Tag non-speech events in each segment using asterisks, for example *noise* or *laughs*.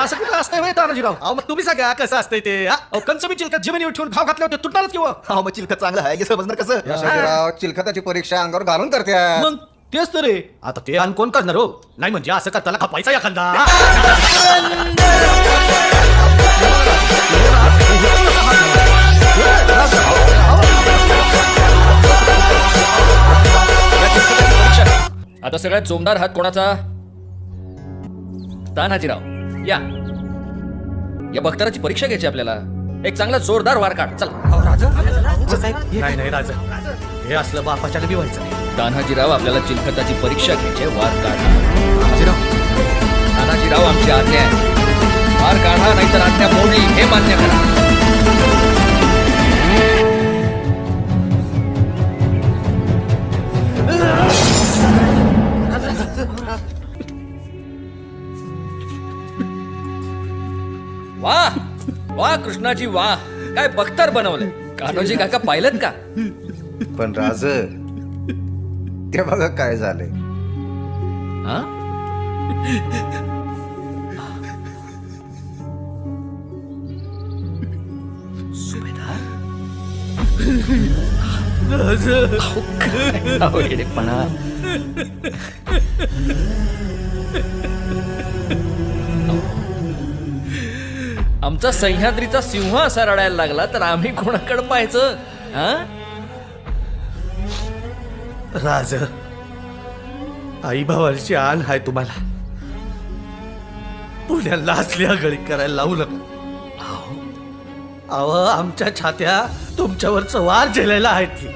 असं कुठं असतंय माहिती तानाजीराव अहो मग तुम्ही सांगा कसं असतंय ते हा? अहो कंच मी चिलकत जमिनीवर ठेवून खाव घातले होते तुटणारच किंवा हा? मग चिलखत चांगलं आहे हे समजणार कसं? चिलखताची परीक्षा अंगावर घालून करत्या मग तेच तर रे. आता ते आणि कोण करणार हो? नाही म्हणजे असं करताना खपायचा एखादा. आता सगळ्यात जोमदार हात कोणाचा? तानाजीराव. या. या बख्तराची परीक्षा घ्यायची आपल्याला. एक चांगला जोरदार वार काढ चला नाही नाही राजा. हे असलं बापाच्या बी व्हायचं नाही. तानाजीराव आपल्याला चिलखताची परीक्षा घ्यायची आहे, वार काढा. तानाजीराव आमची आज्ञा आहे. वार काढा नाहीतर आज्ञा मोडली. हे मान्य करा. वाह वाह कृष्णाजी वाह काय बख्तर बनवलंय. कान्होजी काका पाहिलं का? पण राज ते बघा काय झालंय. हा? अहो, येडेपणा. आमचा सह्याद्रीचा सिंह असा रडायला लागला तर आम्ही कोणाकडे पाहायचं? हा? राज आई भावाची आण आहे तुम्हाला. पुण्याला असल्या गळी करायला लावू नका. अहो आमच्या छात्या तुमच्यावरच वार झेलायला आहेत ती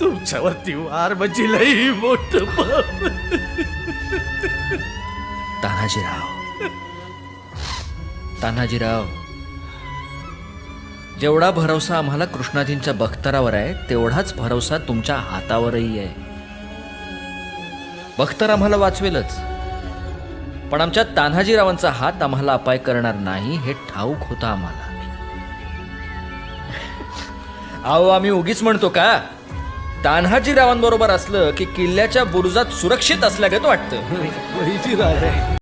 तुमच्यावरती वार म्हणजे लई मोठ तानाजीराव तान्हाजीराव जेवढा भरोसा आम्हाला कृष्णाजींच्या बख्तरावर आहे तेवढाच भरोसा तुमच्या हातावरही आहे. बख्तर आम्हाला वाचवेलच पण आमच्या तान्हाजीरावांचा हात आम्हाला अपाय करणार नाही हे ठाऊक होतं आम्हाला. अहो आम्ही उगीच म्हणतो का? तान्हाजीरावांबरोबर असलं की किल्ल्याच्या बुरुजात सुरक्षित असल्यागत वाटतं. *laughs*